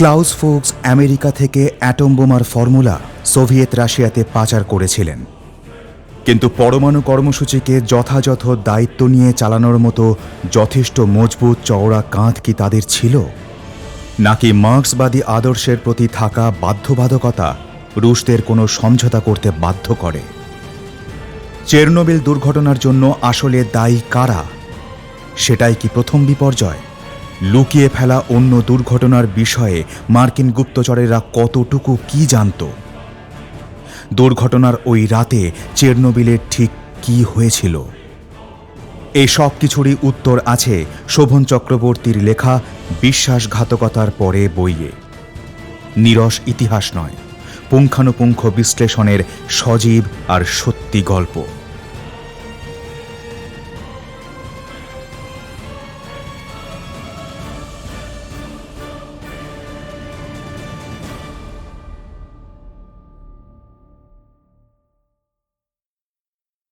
Clause Fuchs America থেকে atom বোমার formula Soviet রাশিয়াতে পাচার করেছিলেন। কিন্তু পরমাণু কর্মসূচিকে যথাযথ দায়িত্ব নিয়ে চালানোর মতো যথেষ্ট মজবুত চওড়া কাঁধ কি তাদের ছিল? নাকি মার্ক্সবাদী আদর্শের প্রতি থাকা বাধ্যবাধকতা রুশদের কোনো সমঝোতা করতে বাধ্য করে? চেরনোবিল দুর্ঘটনার জন্য আসলে দায়ী কারা? সেটাই কি প্রথম বিপর্যয়? লুকিয়ে ফেলা অন্য দুর্ঘটনার বিষয়ে মার্কিন গুপ্তচরেরা কতটুকু কি জানত? দুর্ঘটনার ওই রাতে চেরনোবিলের ঠিক কি হয়েছিল? এই সব কিছুরই উত্তর আছে শোভন চক্রবর্তীর লেখা বিশ্বাসঘাতকতার পরে বইয়ে। নিরস ইতিহাস নয়, পুঙ্খানুপুঙ্খ বিশ্লেষণের সজীব আর সত্যি গল্প।